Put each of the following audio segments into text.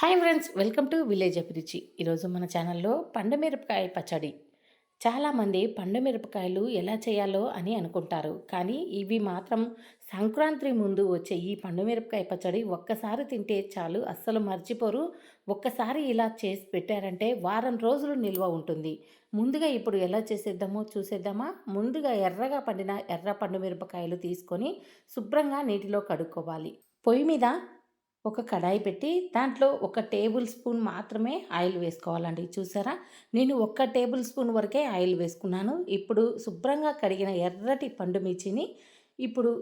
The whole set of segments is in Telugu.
Hi friends welcome to village Abhiruchi. ఈరోజు మన ఛానల్లో పండమిరపకాయ పచ్చడి. చాలామంది పండమిరపకాయలు ఎలా చేయాలో అని అనుకుంటారు. కానీ ఇవి మాత్రం సంక్రాంతి ముందు వచ్చే ఈ పండుమిరపకాయ పచ్చడి ఒక్కసారి తింటే చాలు అస్సలు మర్చిపోరు. ఒక్కసారి ఇలా చేసి పెట్టారంటే వారం రోజులు నిల్వ ఉంటుంది. ముందుగా ఇప్పుడు ఎలా చేసేద్దామో చూసేద్దామా? ముందుగా ఎర్రగా పండిన ఎర్ర పండుమిరపకాయలు తీసుకొని శుభ్రంగా నీటిలో కడుక్కోవాలి. పొయ్యి మీద ఒక కడాయి పెట్టి దాంట్లో ఒక టేబుల్ స్పూన్ మాత్రమే ఆయిల్ వేసుకోవాలండి. చూసారా? నేను ఒక్క టేబుల్ స్పూన్ వరకే ఆయిల్ వేసుకున్నాను. ఇప్పుడు శుభ్రంగా కడిగిన ఎర్రటి పండు మిర్చిని ఇప్పుడు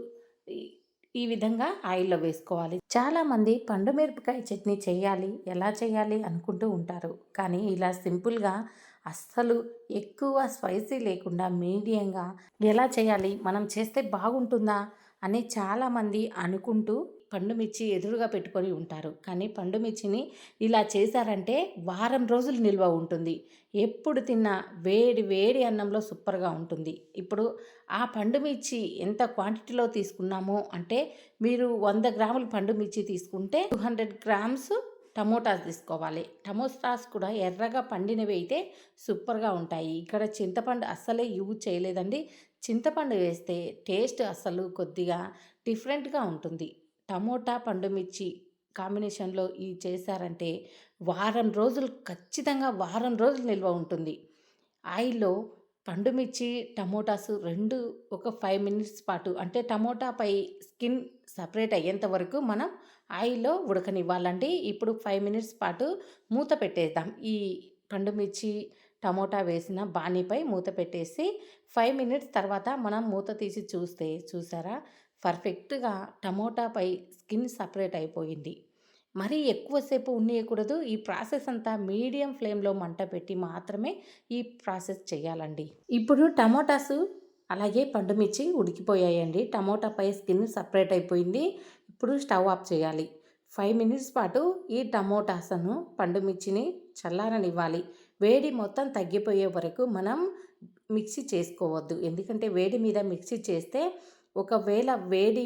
ఈ విధంగా ఆయిల్లో వేసుకోవాలి. చాలామంది పండు మిరపకాయ చట్నీ చేయాలి ఎలా చేయాలి అనుకుంటూ ఉంటారు. కానీ ఇలా సింపుల్గా అస్సలు ఎక్కువ స్పైసీ లేకుండా మీడియంగా ఎలా చేయాలి మనం చేస్తే బాగుంటుందా అని చాలామంది అనుకుంటూ పండు మిర్చి ఎదురుగా పెట్టుకొని ఉంటారు. కానీ పండు మిర్చిని ఇలా చేశారంటే వారం రోజులు నిల్వ ఉంటుంది. ఎప్పుడు తిన్నా వేడి వేడి అన్నంలో సూపర్గా ఉంటుంది. ఇప్పుడు ఆ పండు మిర్చి ఎంత క్వాంటిటీలో తీసుకున్నామో అంటే మీరు వంద గ్రాముల పండు మిర్చి తీసుకుంటే టూ హండ్రెడ్ గ్రామ్స్ టమోటాస్ తీసుకోవాలి. టమోటాస్ కూడా ఎర్రగా పండినవి అయితే సూపర్గా ఉంటాయి. ఇక్కడ చింతపండు అస్సలే యూజ్ చేయలేదండి. చింతపండు వేస్తే టేస్ట్ అస్సలు కొద్దిగా డిఫరెంట్గా ఉంటుంది. టమోటా పండుమిర్చి కాంబినేషన్లో ఈ చేశారంటే వారం రోజులు ఖచ్చితంగా వారం రోజులు నిల్వ ఉంటుంది. ఆయిల్లో పండుమిర్చి టమోటాస్ రెండు ఒక ఫైవ్ మినిట్స్ పాటు అంటే టమోటాపై స్కిన్ సపరేట్ అయ్యేంత వరకు మనం ఆయిల్లో ఉడకనివ్వాలండి. ఇప్పుడు ఫైవ్ మినిట్స్ పాటు మూత పెట్టేద్దాం. ఈ పండుమిర్చి టమోటా వేసిన బాణీపై మూత పెట్టేసి ఫైవ్ మినిట్స్ తర్వాత మనం మూత తీసి చూస్తే చూసారా? పర్ఫెక్ట్గా టమోటాపై స్కిన్ సపరేట్ అయిపోయింది. మరీ ఎక్కువసేపు ఉండకూడదు ఈ ప్రాసెస్ అంతా మీడియం ఫ్లేమ్లో మంట పెట్టి మాత్రమే ఈ ప్రాసెస్ చేయాలండి. ఇప్పుడు టమోటాస్ అలాగే పండుమిర్చి ఉడికిపోయాయండి. టమోటాపై స్కిన్ సపరేట్ అయిపోయింది. ఇప్పుడు స్టవ్ ఆఫ్ చేయాలి. ఫైవ్ మినిట్స్ పాటు ఈ టమోటాసను పండుమిర్చిని చల్లారనివ్వాలి. వేడి మొత్తం తగ్గిపోయే వరకు మనం మిక్సీ చేసుకోవద్దు. ఎందుకంటే వేడి మీద మిక్సీ చేస్తే ఒకవేళ వేడి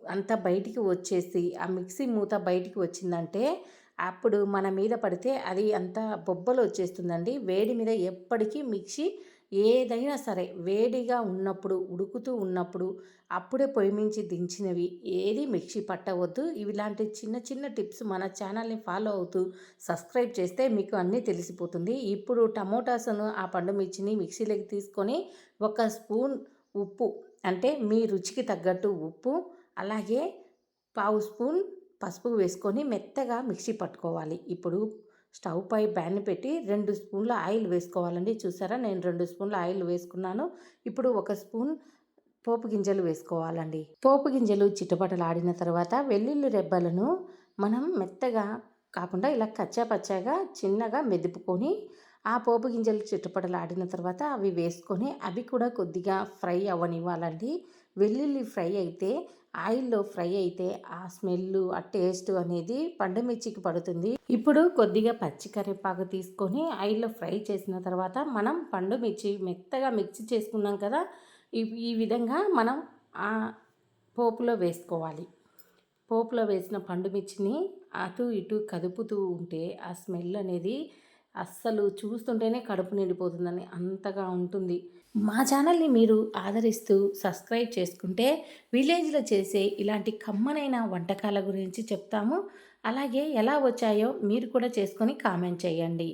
అంతా బయటికి వచ్చేసి ఆ మిక్సీ మూత బయటికి వచ్చిందంటే అప్పుడు మన మీద పడితే అది అంత బొబ్బలు వచ్చేస్తుందండి. వేడి మీద ఎప్పటికీ మిక్సీ ఏదైనా సరే వేడిగా ఉన్నప్పుడు ఉడుకుతూ ఉన్నప్పుడు అప్పుడే పొయ్యి మించి దించినవి. ఏది మిక్సీ పట్టవద్దు. ఇలాంటి చిన్న చిన్న టిప్స్ మన ఛానల్ని ఫాలో అవుతూ సబ్స్క్రైబ్ చేస్తే మీకు అన్నీ తెలిసిపోతుంది. ఇప్పుడు టమోటాస్ను ఆ పండు మిర్చిని మిక్సీలోకి తీసుకొని ఒక స్పూన్ ఉప్పు అంటే మీ రుచికి తగ్గట్టు ఉప్పు అలాగే పావు స్పూన్ పసుపు వేసుకొని మెత్తగా మిక్సీ పట్టుకోవాలి. ఇప్పుడు స్టవ్ పై బ్యాన్ పెట్టి రెండు స్పూన్ల ఆయిల్ వేసుకోవాలండి. చూసారా? నేను రెండు స్పూన్ల ఆయిల్ వేసుకున్నాను. ఇప్పుడు ఒక స్పూన్ పోపు గింజలు వేసుకోవాలండి. పోపు గింజలు చిట్టపటలాడిన తర్వాత వెల్లుల్లి రెబ్బలను మనం మెత్తగా కాకుండా ఇలా కచ్చా పచ్చాగా చిన్నగా మెదుపుకొని ఆ పోపు గింజలు చిట్టుపడలాడిన తర్వాత అవి వేసుకొని అవి కూడా కొద్దిగా ఫ్రై అవ్వనివ్వాలండి వెల్లుల్లి ఫ్రై అయితే ఆయిల్లో ఫ్రై అయితే ఆ స్మెల్ ఆ టేస్ట్ అనేది పండుమిర్చికి పడుతుంది. ఇప్పుడు కొద్దిగా పచ్చి కరివేపాకు తీసుకొని ఆయిల్లో ఫ్రై చేసిన తర్వాత మనం పండు మిర్చి మెత్తగా మిక్సీ చేసుకున్నాం కదా ఈ విధంగా మనం ఆ పోపులో వేసుకోవాలి. పోపులో వేసిన పండు మిర్చిని అటు ఇటు కదుపుతూ ఉంటే ఆ స్మెల్ అనేది అస్సలు చూస్తుంటేనే కడుపు నిండిపోతుందని అంతగా ఉంటుంది. మా ఛానల్ని మీరు ఆదరిస్తూ సబ్స్క్రైబ్ చేసుకుంటే విలేజ్లో చేసే ఇలాంటి కమ్మనైన వంటకాల గురించి చెప్తాము. అలాగే ఎలా వచ్చాయో మీరు కూడా చేసుకొని కామెంట్ చేయండి.